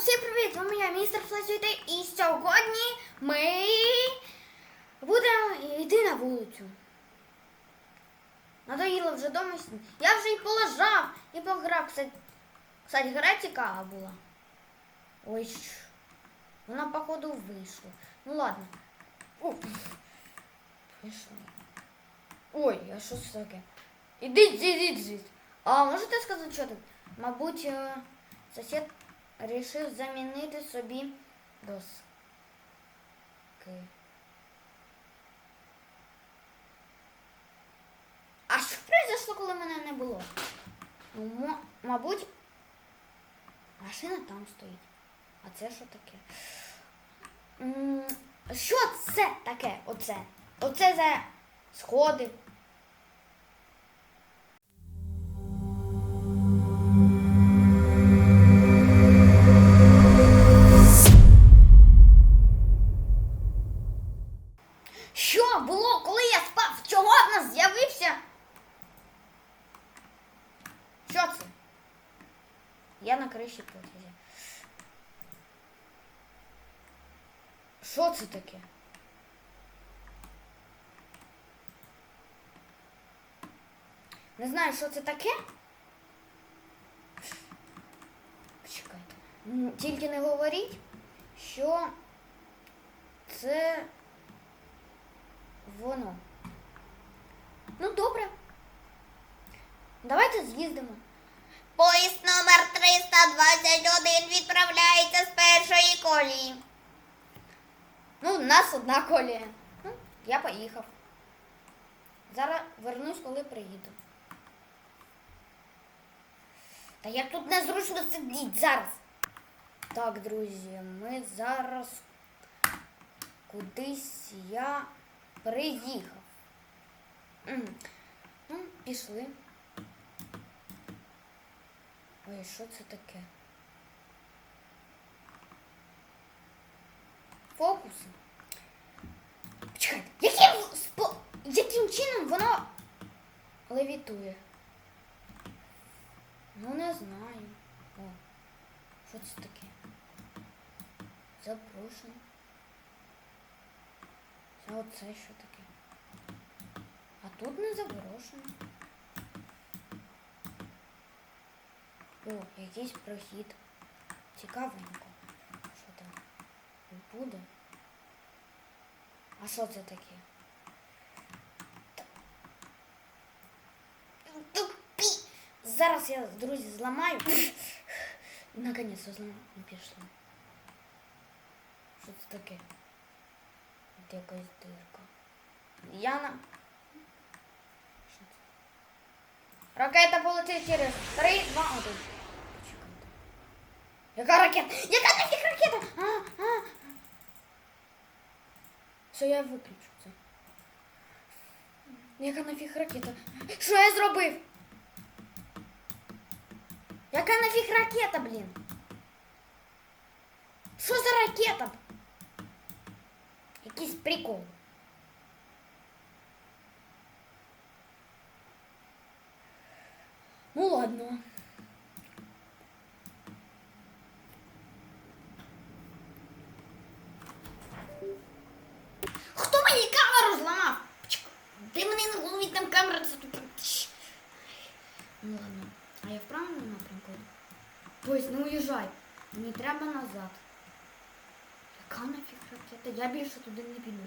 всім привіт! Вами я, містер Флесвіте, і сьогодні ми будемо йти на вулицю. Надоїло вже дома. Я вже і полежав, і пограв. Кстати, кстати, гра цікава була. Ой, вона, походу, вийшла. Ну ладно. О, Пішли. Ой, а що це таке? Ідіть, ідіть звідси. А можете сказати, що тут? Мабуть, е, сусід рішив замінити собі доски. А що произошло, коли мене не було? Ну, мабуть, машина там стоїть. А це що таке? Що це таке? Оце? Оце за сходи. Таке? Не знаю, що це таке. Почекайте. Тільки не говоріть, що це воно. Ну, добре. Давайте з'їздимо. Поїзд номер 321 відправляється з першої колії. Ну, у нас одна колія. Ну, я поїхав. Зараз вернусь, коли приїду. Та як тут незручно сидіть зараз. Так, друзі, ми зараз кудись я приїхав. Ну, пішли. Ой, що це таке? Фокуси. Чекайте, яким, спо... яким чином воно левітує? Ну, не знаю. О, що це таке? Запрошено. А оце що таке? А тут не запрошено. О, якийсь прохід. Цікавенько. Що там буде? А що це таке? Тупі! Зараз я, друзі, зламаю. Наконець зламаю. Не пішло. Що це таке? От якась дирка. Яна. Що це? Ракета полетить через 3, 2, 1. Почекайте. Яка ракета? Яка нафіг ракета? А, а. Все, я виключу це. Яка нафіг ракета? Що я зробив? Яка нафіг ракета, блін? Що за ракета? Якийсь прикол. Ну ладно. Тобто не уїжджай. Мені треба назад. Яка нафіг ракета? Я більше туди не піду.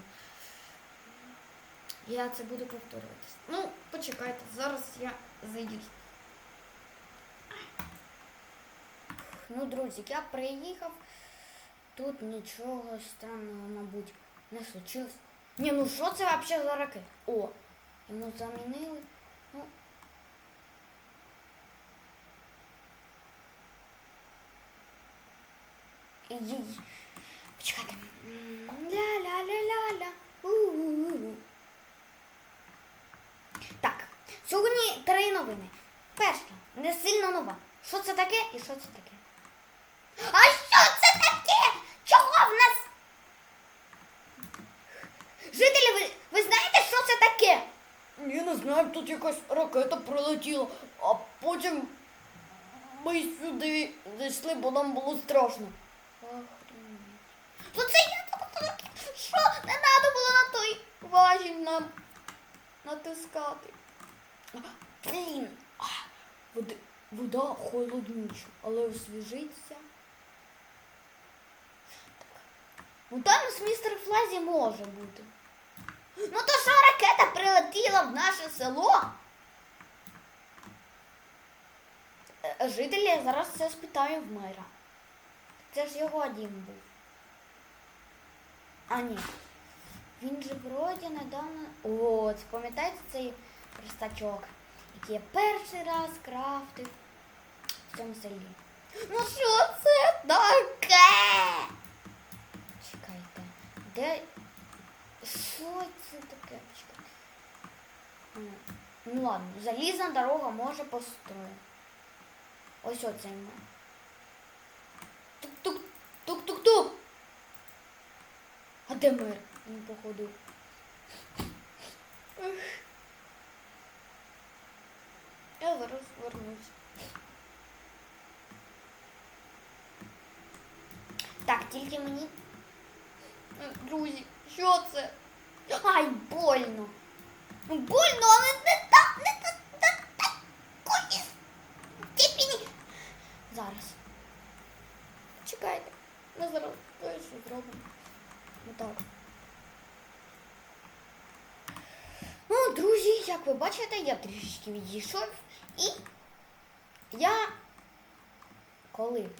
Я це буду повторюватись. Ну, почекайте, зараз я заїду. Ну, друзі, я приїхав. Тут нічого странного, мабуть, не случилось. Ні, ну що це взагалі за ракета? О, йому замінили. Ну. Почекайте. Ля-ля-ля-ля-ля. Так, сьогодні три новини. Перша, не сильно нова. Що це таке і що це таке? А що це таке? Чого в нас? Жителі, ви, ви знаєте, що це таке? Ні, не знаю, тут якась ракета прилетіла, а потім ми сюди зайшли, бо нам було страшно. Ну це я. Що? Не треба було на той. Важіль нам натискати. Блін. А, Води, вода холоднюча, але освіжиться. Ну там з містер Флазі може бути. Ну то що ракета прилетіла в наше село? Е, Жителі зараз це спитаю в мера. Це ж його дім був. А ні. Він же вроді недавно. О, це пам'ятаєте цей верстачок, який я перший раз крафтив в цьому селі. Ну що це таке? Чекайте. Де. Що це таке? Чекайте. Ну ладно, залізна дорога може построїти. Ось оцей ми. Тук-тук, тук-тук-тук. А де мир? Він походу. Я зараз вернусь. Так, тільки мені. Друзі, що це? Ай, больно. Ну, Больно, але не так, не так, так, такої степені. Зараз. Чекайте. Ми зараз кое-що зробимо. Отак. Ну, друзі, як ви бачите, я трішечки відійшов і я коли?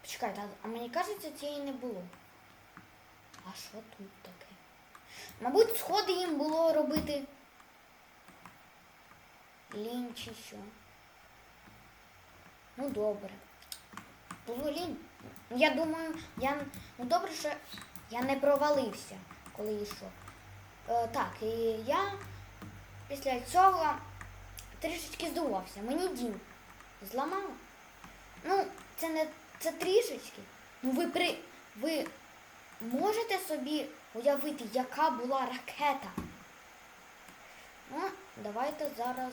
Почекайте, а- мені кажеться, цієї не було. А що тут таке? Мабуть, сходи їм було робити лінь що. Ну добре. Було. Я думаю, я ну добре, що я не провалився, коли йшов. Е, так, і я після цього трішечки здивувався. Мені дім зламало. Ну, це не це трішечки. Ну ви при. Ви можете собі уявити, яка була ракета? Ну, давайте зараз.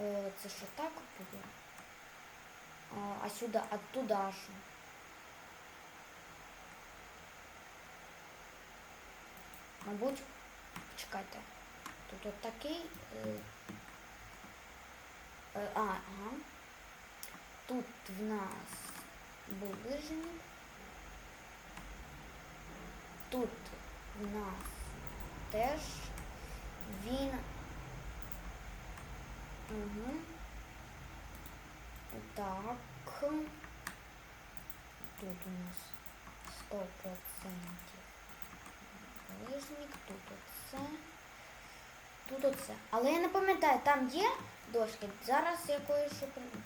Е, це що так було? А, а сюди, а туди що? Мабуть, чекайте. Тут от такий. Е, е, а, ага. Тут в нас булыжник. Тут в нас теж він. Так. Тут у нас 100% лижник, тут оце. Тут оце. Але я не пам'ятаю, там є дошки. Зараз я кое-що придумаю.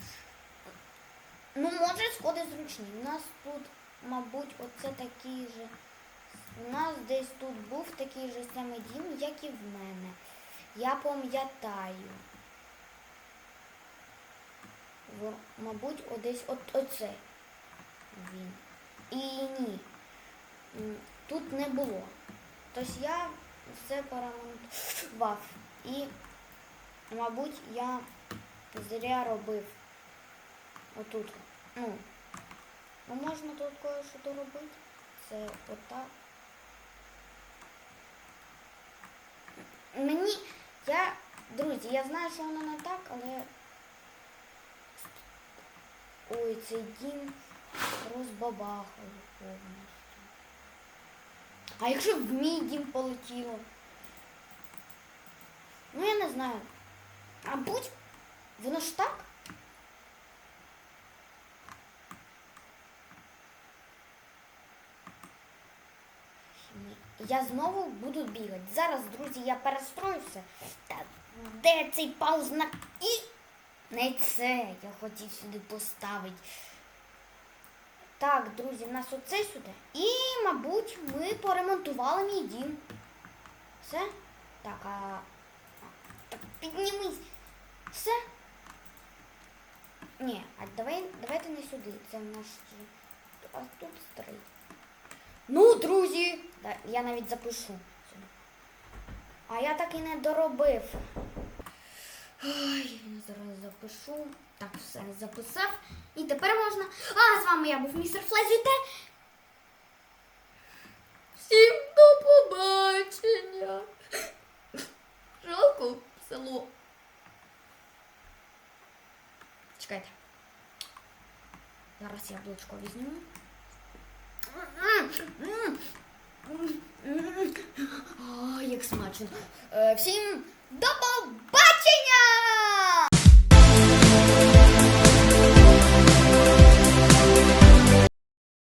Ну, може, сходи зручні. У нас тут, мабуть, оце такий же. У нас десь тут був такий же самий дім, як і в мене. Я пам'ятаю. Мабуть, одесь от оце він. І ні. Тут не було. Тобто я все поремонтував. І, мабуть, я зря робив отут. Ну, ну можна тут кое-що доробити. Це отак. Мені, я, друзі, я знаю, що воно не так, але ой, цей дім розбабахали повністю. А якщо в мій дім полетіло? Ну я не знаю. А будь, воно ж так? Я знову буду бігати. Зараз, друзі, я перестроюся. Та де цей паузна і не це я хотів сюди поставити. Так, друзі, в нас оце сюди. І, мабуть, ми поремонтували мій дім. Все? Так, а. Так, піднімись. Все? Ні, а давай, давайте не сюди. Це наш. А тут стрий. Ну, друзі! Я навіть запишу. А я так і не доробив. Ой, я зараз запишу. Так, все записав. І тепер можна. А, з вами я був містер Флезіте. Всім до побачення. Жалко село. Чекайте. Зараз яблучко візьму. Ой, як смачно. Е, Всім до побачення!